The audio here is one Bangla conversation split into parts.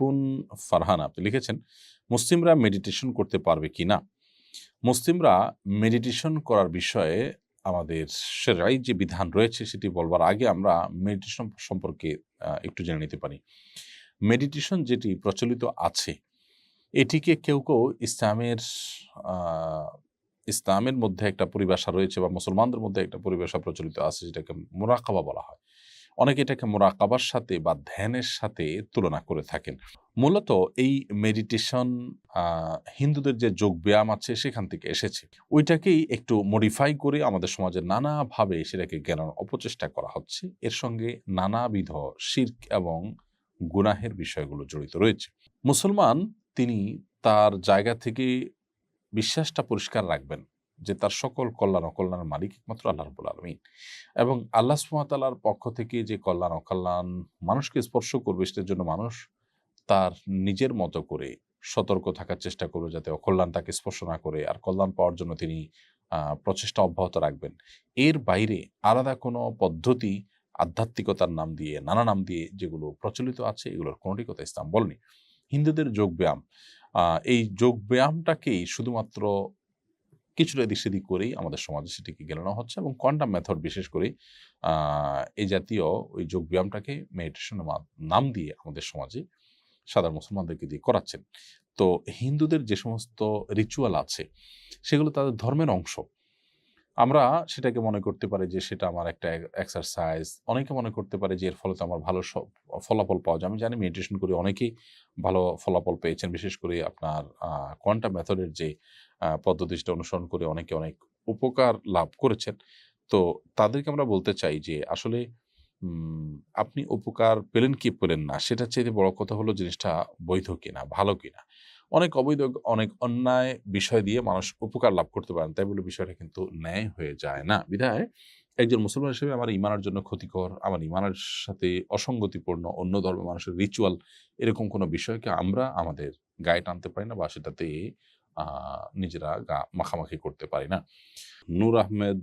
রিপুন ফারহান, আপনি লিখেছেন, মুসলিমরা মেডিটেশন করতে পারবে কি না? মুসলিমরা মেডিটেশন করার বিষয়ে আমাদের সেরাই যে বিধান রয়েছে সেটি বলবার আগে আমরা মেডিটেশন সম্পর্কে একটু জেনে নিতে পারি। মেডিটেশন যেটি প্রচলিত আছে, এটিকে কেউ কেউ ইসলামের ইসলামের মধ্যে একটা পরিভাষা রয়েছে বা মুসলমানদের মধ্যে একটা পরিভাষা প্রচলিত আছে, যেটাকে মোরাকাবা বলা হয়। অনেকে এটাকে মোরাকাবার সাথে বা ধ্যানের সাথে তুলনা করে থাকেন। মূলত এই মেডিটেশন হিন্দুদের যে যোগ ব্যায়াম আছে সেখান থেকে এসেছে। ওইটাকেই একটু মডিফাই করে আমাদের সমাজে নানাভাবে সেটাকে জ্ঞানের অপচেষ্টা করা হচ্ছে। এর সঙ্গে নানাবিধ শির্ক এবং গুনাহের বিষয়গুলো জড়িত রয়েছে। মুসলমান, তিনি তার জায়গা থেকে বিশ্বাসটা পরিষ্কার রাখবেন। যে তার সকল কল্যাণ অকল্যাণের মালিক একমাত্র আল্লাহ রবুল আলমী এবং আল্লাহ সুমাতালার পক্ষ থেকে যে কল্যাণ অকল্যাণ মানুষকে স্পর্শ করবে, সেটার জন্য মানুষ তার নিজের মতো করে সতর্ক থাকার চেষ্টা করবে, যাতে অকল্যাণ তাকে স্পর্শ না করে। আর কল্যাণ পাওয়ার জন্য তিনি প্রচেষ্টা অব্যাহত রাখবেন। এর বাইরে আলাদা কোনো পদ্ধতি আধ্যাত্মিকতার নাম দিয়ে, নানা নাম দিয়ে যেগুলো প্রচলিত আছে, এগুলোর কোনোটি কথা ইসলাম বলেনি। হিন্দুদের যোগব্যায়াম এই যোগব্যায়ামটাকেই শুধুমাত্র কিছুটা এদিক সেদিক করেই আমাদের সমাজে সেটিকে গেলানো হচ্ছে এবং কোয়ান্টাম মেথড বিশেষ করে এই জাতীয় ওই যোগব্যায়ামটাকে মেডিটেশনের নাম দিয়ে আমাদের সমাজে সাধারণ মুসলমানদেরকে দিয়ে করাচ্ছেন। তো হিন্দুদের যে সমস্ত রিচুয়াল আছে, সেগুলো তাদের ধর্মের অংশ। আমরা সেটাকে মনে করতে পারি যে সেটা আমার একটা এক্সারসাইজ অনেকে মনে করতে পারে যে এর ফলে তো আমার ভালো ফলাফল পাওয়া যায়। আমি জানি মেডিটেশন করে অনেকেই ভালো ফলাফল পেয়েছেন। বিশেষ করে আপনার কোয়ান্টাম মেথডের যে আহ, পদ্ধতি সেটা অনুসরণ করে অনেকে অনেক উপকার লাভ করেছেন। তো তাদেরকে আমরা বলতে চাই যে আসলে আপনি উপকার পেলেন কি পেলেন না? সেটা চাইতে বড় কথা হলো জিনিসটা বৈধ কিনা ভালো কিনা? অনেক অবৈধ, অনেক অন্যায় বিষয় দিয়ে মানুষ উপকার লাভ করতে পারেন। তাই বলে বিষয়টা কিন্তু ন্যায় হয়ে যায় না। বিধায় একজন মুসলমান হিসেবে আমার ইমানের জন্য ক্ষতিকর, আমার ইমানের সাথে অসঙ্গতিপূর্ণ, অন্য ধর্মের মানুষের রিচুয়াল এরকম কোনো বিষয়কে আমরা আমাদের গায়ে টানতে পারি না বা সেটাতে নিজেরা গা মাখামাখি করতে পারি না। নূর আহমেদ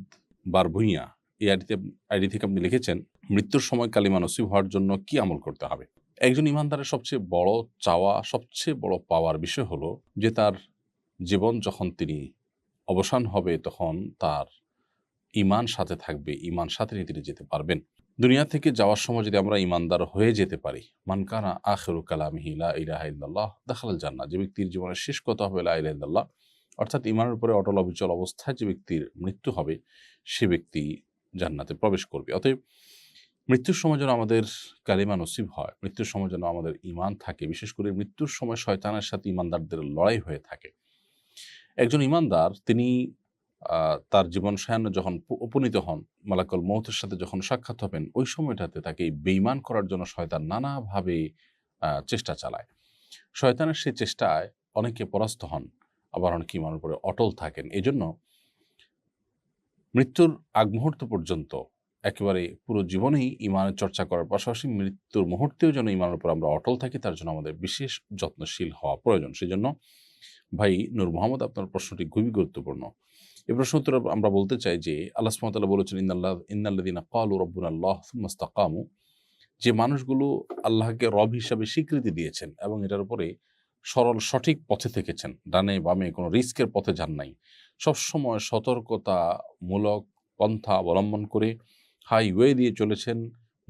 বারভুইয়া, এই আইডিতে, আইডি থেকে আপনি লিখেছেন, মৃত্যুর সময় কালিমা নসিব হওয়ার জন্য কি আমল করতে হবে? একজন ইমানদারের সবচেয়ে বড় চাওয়া, সবচেয়ে বড় পাওয়ার বিষয় হলো যে তার জীবন যখন তিনি অবসান হবে তখন তার ইমান সাথে থাকবে, ইমান সাথে নিয়ে তিনি যেতে পারবেন। দুনিয়া থেকে যাওয়ার সময় যদি আমরা ইমানদার হয়ে যেতে পারি মানকানা আখেরু কালামিহি লা ইলাহা ইল্লাল্লাহ দেখাল জান্নাহ, যে ব্যক্তির জীবনের শেষ কথা হবে লা ইলাহা অর্থাৎ ইমানের উপরে অটল অবিচল অবস্থায় যে ব্যক্তির মৃত্যু হবে, সে ব্যক্তি জান্নাতে প্রবেশ করবে। অতএব মৃত্যুর সময় যেন আমাদের কালিমা নসিব হয়, মৃত্যুর সময় যেন আমাদের ইমান থাকে, বিশেষ করে মৃত্যুর সময় শয়তানের সাথে ইমানদারদের লড়াই হয়ে থাকে। একজন ইমানদার তিনি তার জীবন সায়ান্নে যখন উপনীত হন, মালাকল মৌতের সাথে যখন সাক্ষাৎ হবেন, ওই সময়টাতে তাকে বেইমান করার জন্য শয়তান নানাভাবে চেষ্টা চালায়। শয়তানের সেই চেষ্টায় অনেকে পরাস্ত হন, আবার অনেকে ইমানের উপরে অটল থাকেন। এজন্য মৃত্যুর আগ মুহূর্ত পর্যন্ত একেবারে পুরো জীবনেই ইমানের চর্চা করার পাশাপাশি মৃত্যুর মুহূর্তেও যেন ইমানের উপর আমরা অটল থাকি, তার জন্য আমাদের বিশেষ যত্নশীল হওয়া প্রয়োজন। সেজন্য ভাই নূর মোহাম্মদ, আপনার প্রশ্নটি খুবই গুরুত্বপূর্ণ। এই প্রশ্ন উত্তরে আমরা বলতে চাই যে, আল্লাহ সুমতাল্লাহ বলেছেন ইন্নাল্লাহ ইন্নাল্লাদিনা কালু রব্বুন আল্লাহ মুস্তাকামু যে মানুষগুলো আল্লাহকে রব হিসাবে স্বীকৃতি দিয়েছেন এবং এটার উপরে সরল সঠিক পথে থেকেছেন, ডানে বামে কোনো রিস্কের পথে যান নাই। সবসময় সতর্কতামূলক পন্থা অবলম্বন করে হাইওয়ে দিয়ে চলেছেন,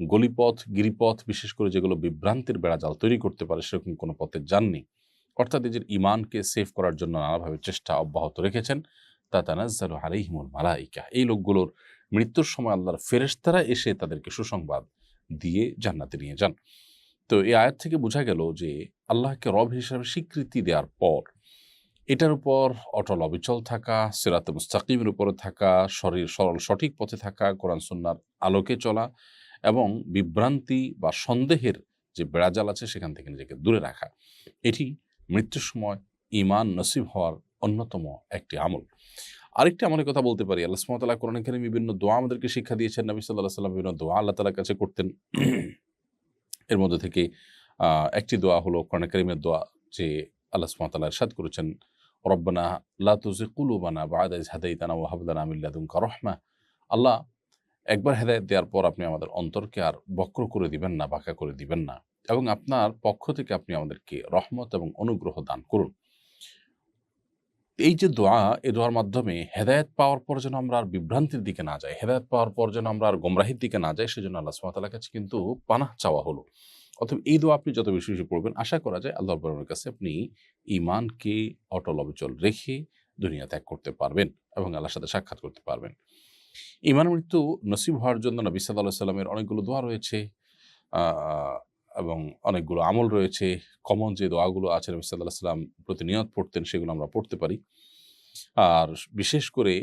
গলিপথ, গিরিপথ, বিশেষ করে যেগুলো বিভ্রান্তির বেড়াজাল তৈরি করতে পারে সেরকম কোনো পথে যাননি। অর্থাৎ নিজের ইমানকে সেভ করার জন্য নানাভাবে চেষ্টা অব্যাহত রেখেছেন, তা তানাজ্জালু আলাইহিমুল মালাইকা। এই লোকগুলোর মৃত্যুর সময় আল্লাহর ফেরেশতারা এসে তাদেরকে সুসংবাদ দিয়ে জান্নাতে নিয়ে যান। তো এই আয়াত থেকে বোঝা গেল যে আল্লাহকে রব হিসাবে স্বীকৃতি দেওয়ার পর এটার উপর অটল অবিচল থাকা, সিরাতে মুস্তাকিমের উপরে থাকা, শরীর সরল সঠিক পথে থাকা, কোরআন সুন্নার আলোকে চলা এবং বিভ্রান্তি বা সন্দেহের যে বেড়াজাল আছে সেখান থেকে নিজেকে দূরে রাখা, এটি মৃত্যুর সময় ইমান নসিব হওয়ার অন্যতম একটি আমল। আরেকটি আমলের কথা বলতে পারি, আল্লাহ সুমতাল্লাহ কোরআন কারিমে বিভিন্ন দোয়া আমাদেরকে শিক্ষা দিয়েছেন, নবী সাল্লাহ সাল্লাম বিভিন্ন দোয়া আল্লাহ তালার কাছে করতেন। এর মধ্যে থেকে একটি দোয়া হলো কোরআন কারিমের দোয়া যে আল্লাহ সুমতাল্লাহ ইরশাদ করেছেন রব্বানা লা তুজি কুলুবানা বা হাদাইতানা ওয়া হাব লানা মিন আল্লাহ, একবার হেদায়ত দেওয়ার পর আপনি আমাদের অন্তরকে আর বক্র করে দিবেন না, বাঁকা করে দিবেন না। এবং আপনার পক্ষ থেকে আপনি আমাদেরকে রহমত এবং অনুগ্রহ দান করুন। এই যে দোয়া, এ দোয়ার মাধ্যমে হেদায়েত পাওয়ার পর যেন আমরা আর বিভ্রান্তির দিকে না যাই, হেদায়ত পাওয়ার পর যেন আমরা আর গোমরাহির দিকে না যাই, সেজন্য আল্লাহ সুবহানাহু কাছে কিন্তু পানাহ চাওয়া হলো। অথবা এই দোয়া আপনি যত বেশি বেশি পড়বেন, আশা করা যায় আল্লাহ রব্বুল কাছে আপনি ইমানকে অটল অবিচল রেখে দুনিয়া ত্যাগ করতে পারবেন এবং আল্লাহর সাথে সাক্ষাৎ করতে পারবেন। ইমান মৃত্যু নসিব হওয়ার জন্য নবী সাল্লাহ সাল্লামের অনেকগুলো দোয়া রয়েছে। এবং অনেকগুলো আমল রয়েছে। কমন যে দোয়াগুলো আছে, নবী সাল্লাহ সাল্লাম প্রতিনিয়ত পড়তেন, সেগুলো আমরা পড়তে পারি। আর বিশেষ করে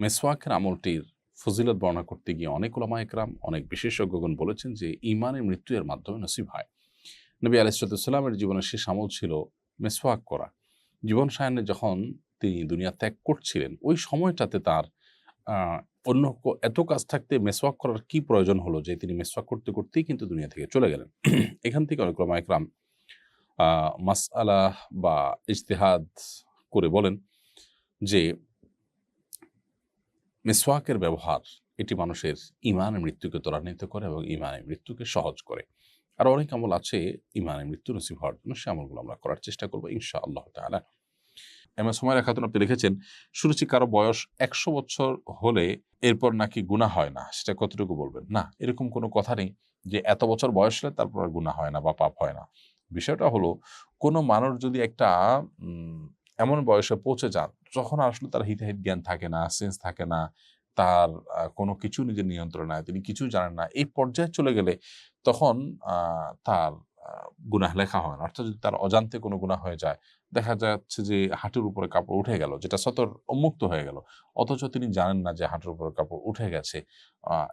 মেসওয়াকের আমলটির ফজিলত বর্ণনা করতে গিয়ে অনেক ওলামা একরাম অনেক বিশেষজ্ঞগণ বলেছেন যে, ইমানের মৃত্যু এর মাধ্যমে নসিব হয়। নবী আলাইসালামের জীবনের শেষ আমল ছিল মেসওয়াক করা। জীবন সায়নে যখন তিনি দুনিয়া ত্যাগ করছিলেন, ওই সময়টাতে তার অন্য এত কাজ থাকতে মেসওয়াক করার কি প্রয়োজন হলো যে তিনি মেসওয়াক করতে করতেই কিন্তু দুনিয়া থেকে চলে গেলেন? এখান থেকে অনেক ওলামা একরাম আহ, মাসআলা বা ইজতেহাদ করে বলেন যে মেসওয়াকের ব্যবহার এটি মানুষের ইমানের মৃত্যুকে ত্বরান্বিত করে এবং ইমানের মৃত্যুকে সহজ করে। আর অনেক আমল আছে ইমানের মৃত্যু নসিব হওয়ার জন্য সে আমলগুলো আমরা করার চেষ্টা করব ইনশা আল্লাহ তালা এম এস সময় খাতুন আপনি লিখেছেন শুনেছি কারও বয়স একশো বছর হলে এরপর নাকি গুণা হয় না। সেটা কতটুকু বলবেন? না, এরকম কোনো কথা নেই যে এত বছর বয়স হলে তারপর আর গুণা হয় না বা পাপ হয় না। বিষয়টা হলো, কোনো মানুষ যদি একটা এমন বয়সে পৌঁছে যান, যখন আসলে তার হিতাহিত জ্ঞান থাকে না সেন্স থাকে না, তার কোনো কিছু নিজের নিয়ন্ত্রণ নাই, তিনি কিছু জানেন না, এই পর্যায়ে চলে গেলে তখন তার গুনাহ লেখা হয় না। অর্থাৎ যদি তার অজান্তে কোনো গুণা হয়ে যায়, দেখা যাচ্ছে যে হাঁটুর উপরে কাপড় উঠে গেল, যেটা সতর উন্মুক্ত হয়ে গেল, অথচ তিনি জানেন না যে হাঁটুর উপরে কাপড় উঠে গেছে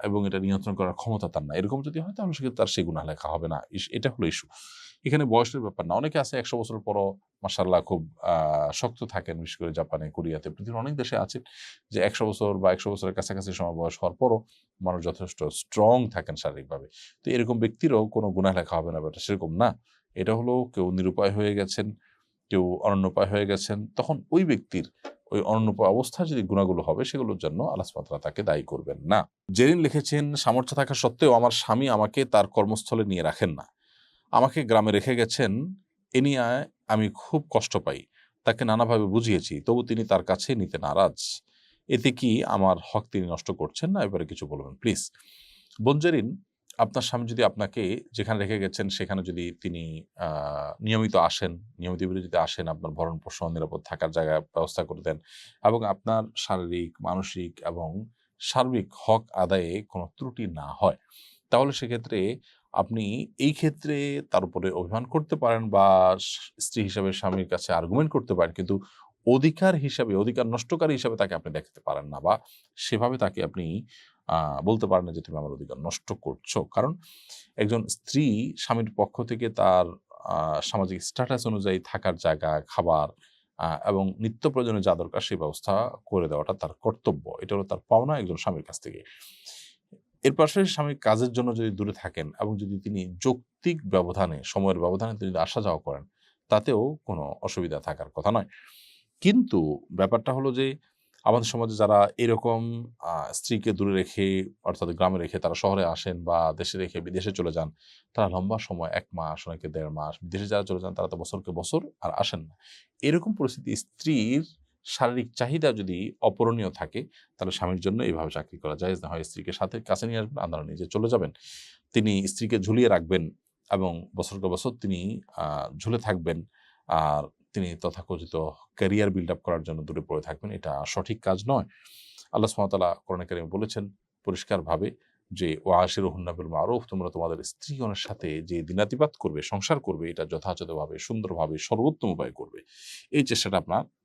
এবং এটা নিয়ন্ত্রণ করার ক্ষমতা তার না এরকম যদি হয়, তাহলে সেক্ষেত্রে তার সেই গুণা লেখা হবে না। এটা হলো ইস্যু এখানে বয়সের ব্যাপার না। অনেকে আছে একশো বছর পরও মাসাল্লাহ খুব শক্ত থাকেন, বিশেষ করে জাপানে, কোরিয়াতে। পৃথিবীর অনেক দেশে আছে যে একশো বছর বা একশো বছরের কাছাকাছি সময় বয়স হওয়ার পরও মানুষ যথেষ্ট স্ট্রং থাকেন শারীরিকভাবে। তো এরকম ব্যক্তিরও কোনো গুণাহ লেখা হবে না, ব্যাপারটা সেরকম না। এটা হলো কেউ নিরুপায় হয়ে গেছেন, কেউ অনন্যপায় হয়ে গেছেন, তখন ওই ব্যক্তির ওই অনন্যপায় অবস্থায় যদি গুণাগুলো হবে, সেগুলোর জন্য সুবহানাহু তাকে দায়ী করবেন না। জেরিন লিখেছেন, সামর্থ্য থাকা সত্ত্বেও আমার স্বামী আমাকে তার কর্মস্থলে নিয়ে রাখেন না। আমাকে গ্রামে রেখে গেছেন, এ নিয়ে আমি খুব কষ্ট পাই। তাকে নানাভাবে বুঝিয়েছি, তবু তিনি তার কাছে নিতে নারাজ। এতে কি আমার হক তিনি নষ্ট করছেন না? এবারে কিছু বলবেন, প্লিজ। বঞ্জারিন আপনার স্বামী যদি আপনাকে যেখানে রেখে গেছেন, সেখানে যদি তিনি নিয়মিত আসেন, নিয়মিত যদি আসেন, আপনার ভরণ পোষণ নিরাপদ থাকার জায়গা ব্যবস্থা করে দেন, এবং আপনার শারীরিক, মানসিক এবং সার্বিক হক আদায়ে কোনো ত্রুটি না হয়, তাহলে সেক্ষেত্রে আপনি এই ক্ষেত্রে তার উপরে অভিমান করতে পারেন বা স্ত্রী হিসাবে স্বামীর কাছে আর্গুমেন্ট করতে পারেন। কিন্তু অধিকার হিসাবে, অধিকার নষ্টকারী হিসাবে তাকে আপনি দেখতে পারেন না বা সেভাবে তাকে আপনি বলতে পারেন না যে, তুমি আমার অধিকার নষ্ট করছ। কারণ একজন স্ত্রী স্বামীর পক্ষ থেকে তার সামাজিক স্ট্যাটাস অনুযায়ী থাকার জায়গা, খাবার এবং নিত্য প্রয়োজনীয় যা দরকার সেই ব্যবস্থা করে দেওয়াটা তার কর্তব্য। এটা হলো তার পাওনা একজন স্বামীর কাছ থেকে। এর পাশাপাশি স্বামী কাজের জন্য যদি দূরে থাকেন এবং যদি তিনি যৌক্তিক ব্যবধানে, সময়ের ব্যবধানে তিনি আসা যাওয়া করেন, তাতেও কোনো অসুবিধা থাকার কথা নয়। কিন্তু ব্যাপারটা হলো যে, আমাদের সমাজে যারা এরকম স্ত্রীকে দূরে রেখে, অর্থাৎ গ্রামে রেখে তারা শহরে আসেন বা দেশে রেখে বিদেশে চলে যান, তারা লম্বা সময়, এক মাস, অনেকে দেড় মাস, বিদেশে যারা চলে যান তারা তো বছরকে বছর আর আসেন না। এরকম পরিস্থিতি স্ত্রীর শারীরিক চাহিদা যদি অপূরণীয় থাকে, তাহলে স্বামীর জন্য এইভাবে চাকরি করা যায়। না হয় স্ত্রীকে সাথে কাছে নিয়ে আসবেন আন্দারা নিজে চলে যাবেন। তিনি স্ত্রীকে ঝুলিয়ে রাখবেন এবং বছরকে বছর তিনি ঝুলে থাকবেন। আর তিনি তথাকথিত ক্যারিয়ার বিল্ড আপ করার জন্য দূরে পড়ে থাকবেন। এটা সঠিক কাজ নয়। আল্লাহ সুমতালা কোরআন কারিমে বলেছেন পরিষ্কারভাবে যে ও আশির হুন্নাবিল মারুফ তোমরা তোমাদের স্ত্রীগণের সাথে যে দিনাতিপাত করবে, সংসার করবে, এটা যথাযথভাবে, সুন্দরভাবে, সর্বোত্তম উপায় করবে। এই চেষ্টাটা আপনার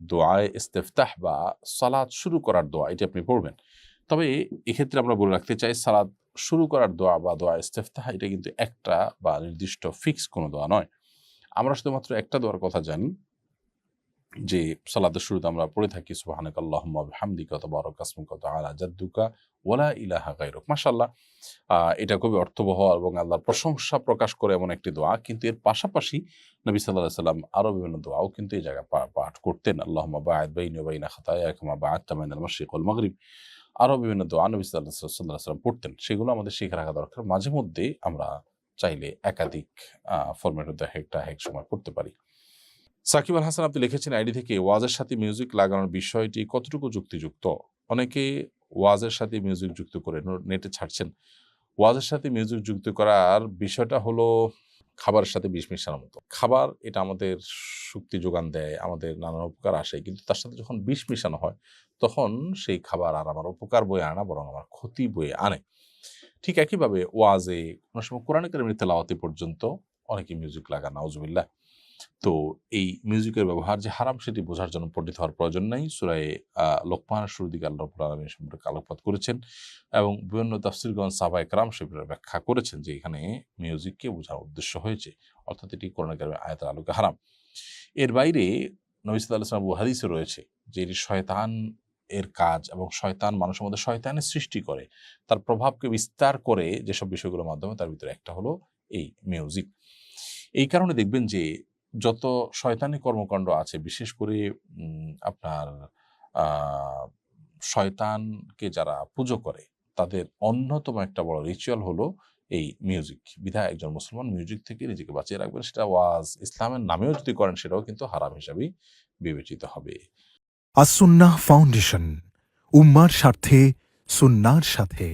দোয়ায় ইস্তেফতাহ বা সালাদ শুরু করার দোয়া, এটি আপনি পড়বেন। তবে এক্ষেত্রে আমরা বলে রাখতে চাই সালাদ শুরু করার দোয়া বা দোয়া ইস্তেফতাহ, এটা কিন্তু একটা বা নির্দিষ্ট ফিক্স কোনো দোয়া নয়। আমরা শুধুমাত্র একটা দোয়ার কথা জানি যে সালাদের শুরুতে আমরা পড়ে থাকি সুবহানাক আল্লাহুম্মা বিহামদিকা তাবারাক আসমুকা ওয়া তাআলা জাদ্দুকা ওয়ালা ইলাহা গায়রুক। মাশাআল্লাহ আহ, এটা খুবই অর্থবহ এবং আল্লাহর প্রশংসা প্রকাশ করে এমন একটি দোয়া। কিন্তু এর পাশাপাশি নবী সাল্লাহ সাল্লাম আরও বিভিন্ন দোয়াও কিন্তু এই জায়গায় পাঠ করতেন। আল্লাহুম্মা বা'আদ বাইনি ওয়া বাইনা খাতায়া কামা বা'আদতা বাইনাল মাশরিক ওয়াল মাগরিব। আরও বিভিন্ন দোয়া নবী সাল্লাহ সাল্লাহ সাল্লাম পড়তেন। সেগুলো আমাদের শিখে রাখা দরকার। মাঝে মধ্যে আমরা চাইলে একাধিক ফরম্যাট মধ্যে একটা এক সময় পড়তে পারি। সাকিব আল হাসান আপনি লিখেছেন আইডি থেকে ওয়াজের সাথে মিউজিক লাগানোর বিষয়টি কতটুকু যুক্তিযুক্ত? অনেকে ওয়াজের সাথে মিউজিক যুক্ত করে নেটে ছাড়ছেন। ওয়াজের সাথে মিউজিক যুক্ত করার বিষয়টা হলো খাবারের সাথে বিষ মেশানোর মতো। খাবার এটা আমাদের শক্তি যোগান দেয়, আমাদের নানান উপকার আসে, কিন্তু তার সাথে যখন বিষ মেশানো হয়, তখন সেই খাবার আর আমার উপকার বয়ে আনা বরং আমার ক্ষতি বয়ে আনে। ঠিক একইভাবে ওয়াজে কোনো সময় কোরআন কারিমের তেলাওয়াতে পর্যন্ত অনেকে মিউজিক লাগান, নাউজুবিল্লাহ। তো এই মিউজিকের ব্যবহার যে হারাম সেটি বোঝার জন্য পণ্ডিত হওয়ার প্রয়োজন নাই। সুরায় লোকমানের শুরু দিকে আল্লাহ আলামিন সম্পর্কে আলোকপাত করেছেন এবং বিভিন্ন তাফসিরগণ সাবা একরাম সেগুলোর ব্যাখ্যা করেছেন যে এখানে মিউজিককে বোঝার উদ্দেশ্য হয়েছে, অর্থাৎ এটি করোনা কারণে আয়াতের আলোকে হারাম। এর বাইরে নবী সাল্লাহ সাল্লাম হাদিসে রয়েছে যে এটি শয়তান এর কাজ এবং শয়তান মানুষের মধ্যে শয়তানের সৃষ্টি করে। তার প্রভাবকে বিস্তার করে যেসব বিষয়গুলোর মাধ্যমে তার ভিতরে একটা হলো এই মিউজিক এই কারণে দেখবেন যে যত শয়তানি কর্মকাণ্ড আছে, বিশেষ করে আপনার শয়তানকে যারা পুজো করে, তাদের অন্যতম একটা বড় রিচুয়াল হলো এই মিউজিক বিধায় একজন মুসলমান মিউজিক থেকে নিজেকে বাঁচিয়ে রাখবেন, সেটা ওয়াজ ইসলামের নামেও যদি করেন, সেটাও কিন্তু হারাম হিসাবেই বিবেচিত হবে। আসুন্নাহ ফাউন্ডেশন, উম্মার স্বার্থে, সুন্নার সাথে।